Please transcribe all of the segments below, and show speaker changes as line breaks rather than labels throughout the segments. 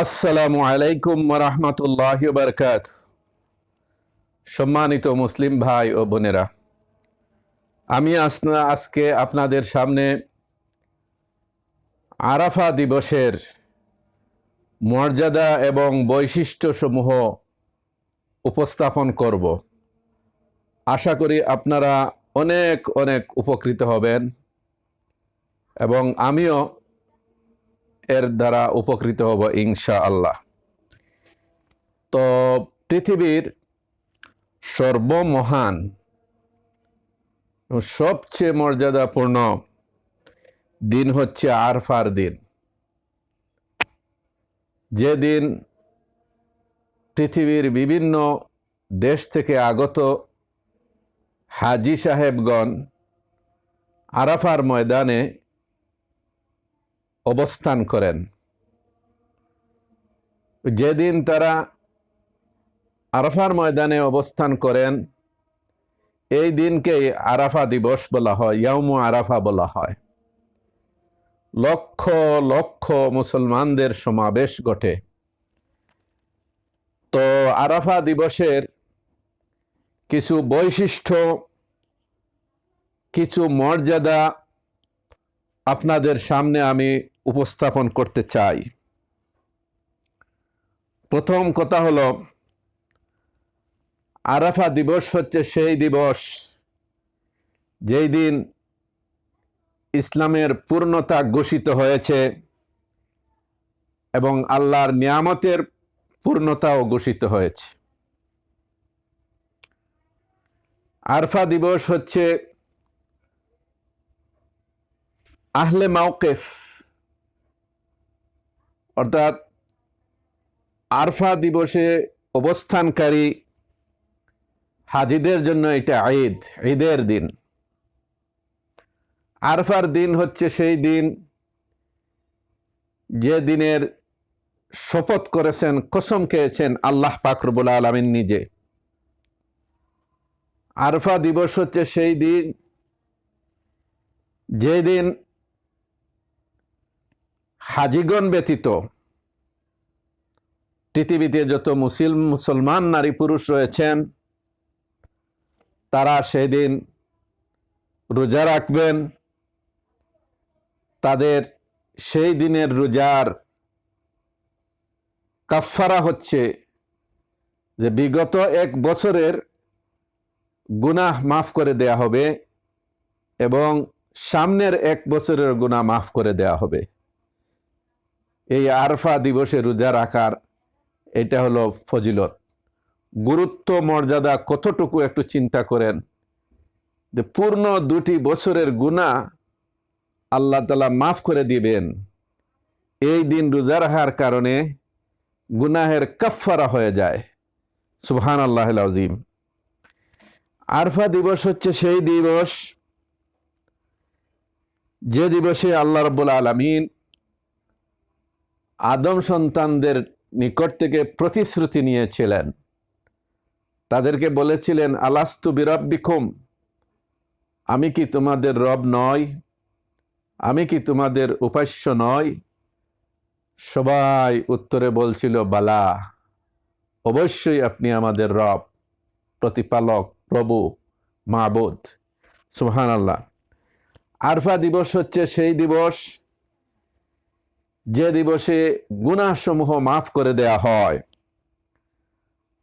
আসসালামু আলাইকুম রহমতুল্লাহ বরকাত সম্মানিত মুসলিম ভাই ও বোনেরা, আমি আজকে আপনাদের সামনে আরাফা দিবসের মর্যাদা এবং বৈশিষ্ট্যসমূহ উপস্থাপন করব। আশা করি আপনারা অনেক অনেক উপকৃত হবেন এবং আমিও এর দ্বারা উপকৃত হব ইনশা আল্লাহ তো পৃথিবীর সর্বমহান সবচেয়ে মর্যাদাপূর্ণ দিন হচ্ছে আরফার দিন। যেদিন পৃথিবীর বিভিন্ন দেশ থেকে আগত হাজি সাহেবগণ আরাফার ময়দানে অবস্থান করেন। যেদিন তারা আরাফার ময়দানে অবস্থান করেন, এই দিনকেই আরাফা দিবস বলা হয় ইয়ামু আরাফা বলা হয়। লক্ষ লক্ষ মুসলমানদের সমাবেশ ঘটে। তো আরাফা দিবসের কিছু বৈশিষ্ট্য, কিছু মর্যাদা আপনাদের সামনে আমি উপস্থাপন করতে চাই। প্রথম কথা হলো, আরাফা দিবস হচ্ছে সেই দিবস যেই দিন ইসলামের পূর্ণতা ঘোষিত হয়েছে এবং আল্লাহর নিয়ামতের পূর্ণতাও ঘোষিত হয়েছে। আরফা দিবস হচ্ছে আহলে মাওকেফ অর্থাৎ আরফা দিবসে অবস্থানকারী হাজিদের জন্য এটা ঈদ, ঈদের দিন। আরফার দিন হচ্ছে সেই দিন যে দিনের শপথ করেছেন, কসম খেয়েছেন আল্লাহ পাকরবুল আলমিন নিজে। আরফা দিবস হচ্ছে সেই দিন যে দিন হাজিগণ ব্যতীত। পৃথিবীতে যত মুসলিম, মুসলমান, নারী, পুরুষ রয়েছেন, তারা সেদিন রোজা রাখবেন। তাদের সেই দিনের রোজার কাফারা হচ্ছে যে বিগত এক বছরের গুনাহ মাফ করে দেয়া হবে এবং সামনের এক বছরের গুনাহ মাফ করে দেয়া হবে। এই আরফা দিবসে রোজা রাখার এটা হলো ফজিলত। গুরুত্ব, মর্যাদা কতটুকু একটু চিন্তা করেন। যে পূর্ণ দুটি বছরের গুণা আল্লাহ তালা মাফ করে দিবেন। এই দিন রোজা রাখার কারণে গুনাহের কাফারা হয়ে যায়। সুবহান আল্লাহ আজিম আরফা দিবস হচ্ছে সেই দিবস, যে দিবসে আল্লাহ রব্বুল আলমিন আদম সন্তানদের নিকট থেকে প্রতিশ্রুতি নিয়েছিলেন। তাদেরকে বলেছিলেন, আলাস্তু বিরব্বিকুম, আমি কি তোমাদের রব নয় আমি কি তোমাদের উপাস্য নয় সবাই উত্তরে বলছিল, বালা, অবশ্যই আপনি আমাদের রব, প্রতিপালক, প্রভু, মাবুদ সুহান আল্লাহ আরফা দিবস হচ্ছে সেই দিবস যে দিবসে গুনাহসমূহ মাফ করে দেয়া হয়।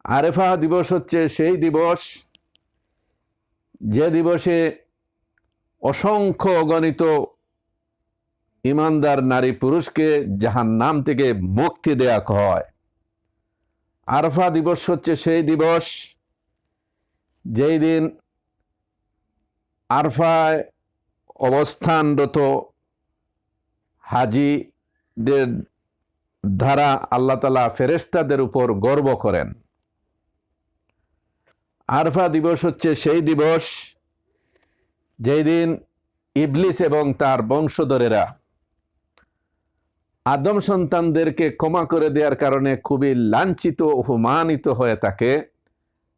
আরেফা দিবস হচ্ছে সেই দিবস, যে দিবসে অসংখ্য অগণিত ইমানদার নারী পুরুষকে যাহার নাম থেকে মুক্তি দেয়া হয়। আরফা দিবস হচ্ছে সেই দিবস, যেই দিন আরফায় অবস্থানরত হাজিদের দ্বারা আল্লাহ তালা ফেরেস্তাদের উপর গর্ব করেন। আরফা দিবস হচ্ছে সেই দিবস যেই দিন ইবলিস এবং তার বংশধরেরা আদম সন্তানদেরকে ক্ষমা করে দেওয়ার কারণে খুবই লাঞ্ছিত, অপমানিত হয়ে থাকে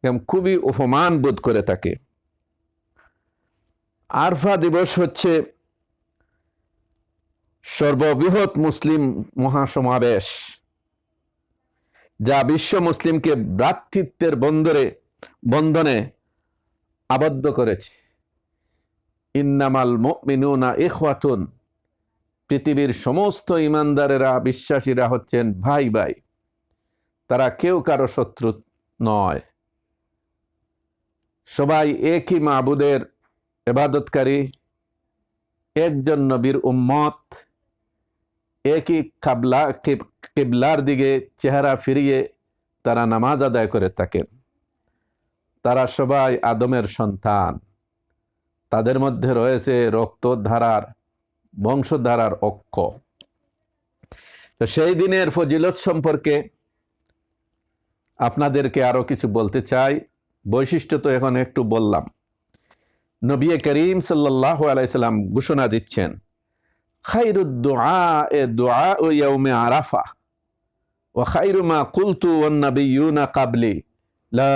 এবং খুবই অপমান বোধ করে থাকে। আরফা দিবস হচ্ছে সর্ববৃহৎ মুসলিম মহাসমাবেশ, যা বিশ্ব মুসলিমকে ভ্রাতৃত্বের বন্দরে, বন্ধনে আবদ্ধ করেছে। ইন্নামাল মিনুনা ইখওয়াতুন, পৃথিবীর সমস্ত ইমানদারেরা, বিশ্বাসীরা হচ্ছেন ভাই ভাই। তারা কেউ কারও শত্রু নয়। সবাই একই মাবুদের এবাদতকারী, একজন নবীর উম্মত। একই কাবলা কিবলার দিকে চেহারা ফিরিয়ে তারা নামাজ আদায় করে থাকেন তারা সবাই আদমের সন্তান। তাদের মধ্যে রয়েছে রক্তধারার, বংশধারার অক্ষ তো সেই দিনের ফজিলত সম্পর্কে আপনাদেরকে আরও কিছু বলতে চাই। বৈশিষ্ট্য তো এখন একটু বললাম। নবী করিম সাল্লাহ আলাইসাল্লাম ঘোষণা দিচ্ছেন আরাফা। ও খাইরুমা কুলতু ওন্নবিউনা কাবলি। লা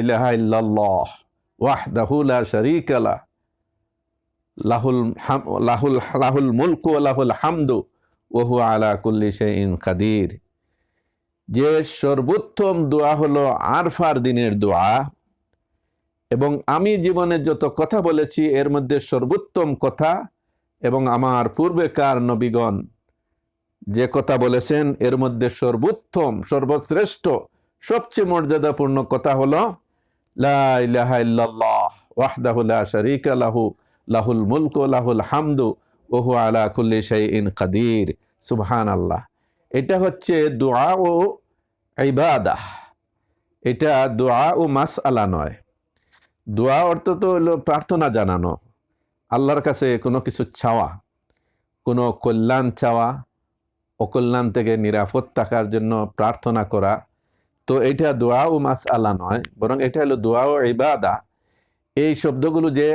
ইলাহা ইল্লাল্লাহ ওয়াহদাহু লা শারীকা লাহ লাহুল লাহুল লাহুল মুলক লাহুল হামদু ওহু আলা কুল্লি শাইইন কাদির। যে সর্বোত্তম দোয়া হলো আরফার দিনের দোয়া এবং আমি জীবনে যত কথা বলেছি, এর মধ্যে সর্বোত্তম কথা এবং আমার পূর্বেকার নবীগণ যে কথা বলেছেন, এর মধ্যে সর্বোত্তম, সর্বশ্রেষ্ঠ, সবচেয়ে মর্যাদাপূর্ণ কথা হলো লাহুল মুলক, লাহুল হামদু ওহু আলা কুল্লি শাইইন কাদির। সুবহানাল্লাহ। এটা হচ্ছে দোয়া ও ইবাদাহ। এটা দোয়া ও মাস আলা নয়। দোয়া অর্থ তো হলো প্রার্থনা জানানো। আল্লাহর কাছে কোনো কিছু চাওয়া, কোনো কল্যাণ চাওয়া, অকল্যাণ থেকে নিরাপদ থাকার জন্য প্রার্থনা করা, তো এটা দোয়া ও মাস আলা নয়, বরং এটা হলো দোয়া ও ইবাদা। এই শব্দগুলো যে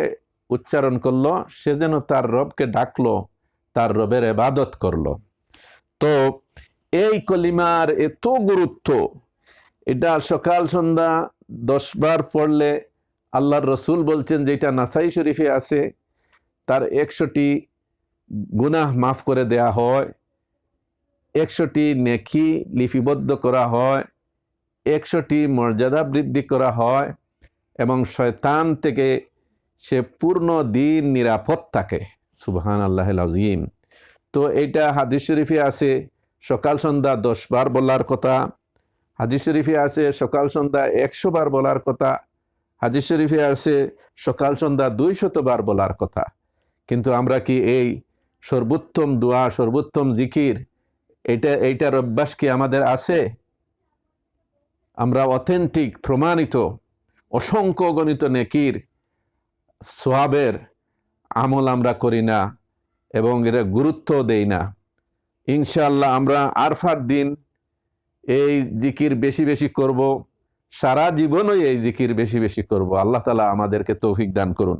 উচ্চারণ করল, সে যেন তার রবকে ডাকলো, তার রবের এবাদত করল। তো এই কলিমার এত গুরুত্ব, এটা সকাল সন্ধ্যা দশ বার পড়লে আল্লাহর রসুল বলছেন যেটা নাসাই শরীফে আছে তার একশোটি গুনাহ মাফ করে দেয়া হয় একশোটি নেকি লিপিবদ্ধ করা হয় একশোটি মর্যাদা বৃদ্ধি করা হয় এবং শয়তান থেকে সে পূর্ণ দিন নিরাপদ থাকে। সুবহান আল্লাহ আজিম তো এইটা হাদিস শরীফে আছে, সকাল সন্ধ্যা দশ বার বলার কথা। হাদিস শরীফে আছে, সকাল সন্ধ্যা একশো বার বলার কথা। হাদিস শরীফে আছে, সকাল সন্ধ্যা দুইশত বার বলার কথা। কিন্তু আমরা কি এই সর্বোত্তম দোয়া, সর্বোত্তম জিকির, এটা, এইটার অভ্যাস কি আমাদের আছে? আমরা অথেন্টিক, প্রমাণিত, অসংখ্য গণিত নেকির সোয়াবের আমল আমরা করি না এবং এটা গুরুত্ব দেই না। ইনশাল্লাহ আমরা আরফার দিন এই জিকির বেশি বেশি করব, সারা জীবনই এই জিকির বেশি বেশি করব। আল্লাহ তালা আমাদেরকে তৌফিক দান করুন।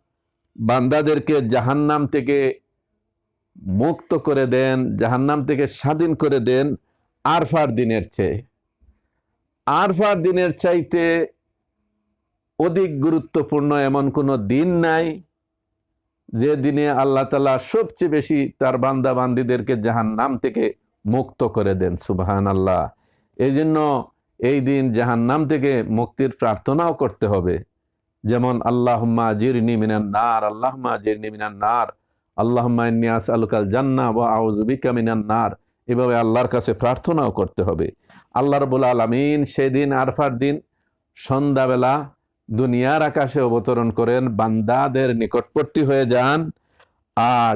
বান্দাদেরকে জাহান্নাম থেকে মুক্ত করে দেন, জাহান্নাম থেকে স্বাধীন করে দেন আরফার দিনের চেয়ে। আরফার দিনের চাইতে অধিক গুরুত্বপূর্ণ এমন কোনো দিন নাই যে দিনে আল্লাহ তালা সবচেয়ে বেশি তার বান্দা বান্দিদেরকে জাহান্নাম থেকে মুক্ত করে দেন সুবাহান আল্লাহ এই জন্য এই দিন জাহান্নাম থেকে মুক্তির প্রার্থনাও করতে হবে। যেমন, আল্লাহম্মা জিরনি মিনান নার, আল্লাহম্মা জিরনি মিনান নার, আল্লাহম্মা ইন্নিয়াস আলকাল জান্না বা আউজুবিকা মিনান নার। এভাবে আল্লাহর কাছে প্রার্থনাও করতে হবে। আল্লাহ রবুল আলমিন সেদিন আরফার দিন সন্ধ্যাবেলা দুনিয়ার আকাশে অবতরণ করেন, বান্দাদের নিকটবর্তী হয়ে যান আর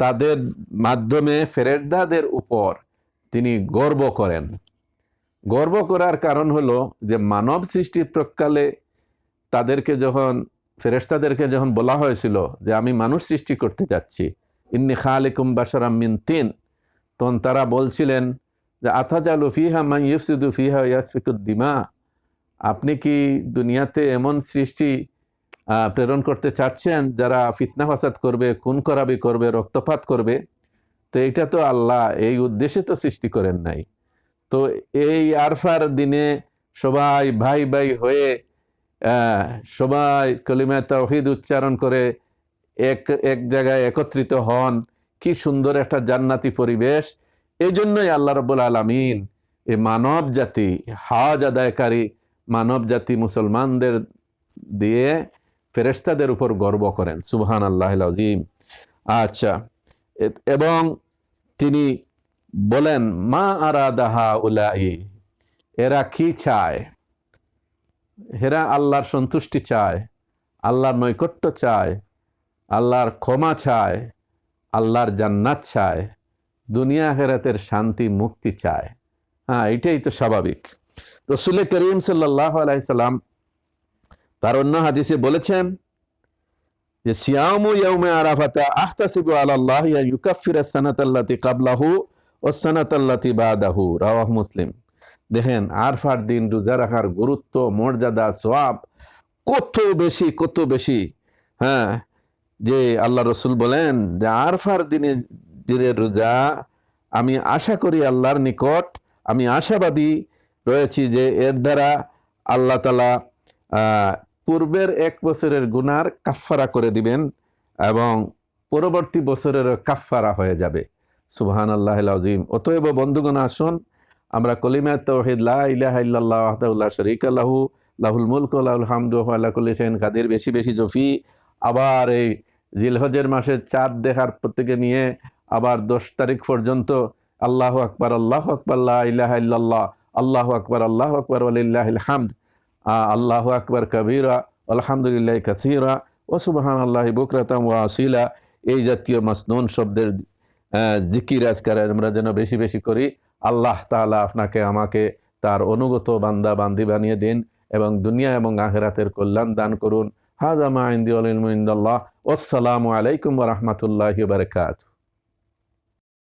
তাদের মাধ্যমে ফেরেরদাদের উপর তিনি গর্ব করেন। গর্ব করার কারণ হলো যে মানব সৃষ্টির প্রকালে তাদেরকে যখন, ফেরেশতাদেরকে যখন বলা হয়েছিল যে আমি মানুষ সৃষ্টি করতে যাচ্ছি, ইন্নি খালিকুম বাসারাম মিন তিন তখন তারা বলছিলেন যে আথাজালু ফিহা মাই ইউফসিদু ফিহা ইয়াসফিকুদ্দিমা আপনি কি দুনিয়াতে এমন সৃষ্টি প্রেরণ করতে চাচ্ছেন যারা ফিতনা ফাসাদ করবে, খুন করাবি করবে, রক্তপাত করবে? তো এটা তো আল্লাহ, এই উদ্দেশ্যে তো সৃষ্টি করেন নাই। তো এই আরফার দিনে সবাই ভাই ভাই হয়ে সবাই কলিমা তাওহিদ উচ্চারণ করে এক এক জায়গায় একত্রিত হন। কি সুন্দর একটা জান্নাতি পরিবেশ। এই জন্যই আল্লাহ রব্বুল আলমিন এই মানব জাতি, হাজ আদায়কারী মানব জাতি মুসলমানদের দিয়ে ফেরেস্তাদের উপর গর্ব করেন। সুবহান আল্লাহ আজিম আচ্ছা এ- এবং তিনি বলেন, মা আরা দাহা উলাই এরা কি চায়? এরা আল্লাহর সন্তুষ্টি চায়, আল্লাহর নৈকট্য চায়, আল্লাহর ক্ষমা চায়, আল্লাহর জান্নাত চায়, দুনিয়া হেরাতের শান্তি মুক্তি চায়। হ্যাঁ এটাই তো স্বাভাবিক। রসুল করিম সাল্লাহ আলাইসাল্লাম তার অন্য হাদিসে বলেছেন যে, সিয়ামু ইয়াউমে আরাফাতা আহতাসিবু আলাল্লাহ ইয়া ইউকাফির সানাতাল্লাতি কাবলাহু ও সানাতাল্লাতি বাদাহু রাওয়াহ মুসলিম। দেখেন আরফার দিন, রোজা রাখার গুরুত্ব, মর্যাদা সোয়াব কত বেশি কত বেশি। হ্যাঁ যে আল্লাহ রসুল বলেন যে আরফার দিনে দিনের রোজা, আমি আশা করি আল্লাহর নিকট, আমি আশাবাদী রয়েছি যে এর দ্বারা আল্লাহ তালা পূর্বের এক বছরের গুনার কাফফারা করে দিবেন এবং পরবর্তী বছরের কাফফারা হয়ে যাবে। সুবহান আল্লাহ আজিম অতএব বন্ধুগণ, আসুন আমরা কলিমা তৌহিদ, লা ইলাহা ইল্লাল্লাহ ওয়াহদাহু লা লাহু, লাহুল মুলক লাহুল হামদু ওয়া আলা কুল্লি শাইইন কাদির। বেশি বেশি জফি আবার এই জিলহজের মাসে চাঁদ দেখার প্রত্যেকে নিয়ে আবার দশ তারিখ পর্যন্ত আল্লাহ আকবার আল্লাহ আকবার ইলাহা ইল্লাল্লাহ, আল্লাহ আকবার আল্লাহ আকবার ওয়ালিল্লাহিল হামদ। আল্লাহু আকবার কবিরা, আলহামদুলিল্লাহ কাসিরা ও সুবহান আল্লাহ বুকরাতাম ওয়া আসিলা। এই জাতীয় মাসনুন শব্দের জিকির আজকার আমরা যেন বেশি বেশি করি। আল্লাহ তাহলে আপনাকে, আমাকে তার অনুগত বান্দা, বান্দি বানিয়ে দিন এবং দুনিয়া এবং আখেরাতের কল্যাণ দান করুন। হাজামা ইন্দি আলিল ইন্দাল্লাহ। আসসালামু আলাইকুম রহমতুল্লাহ বারকাতু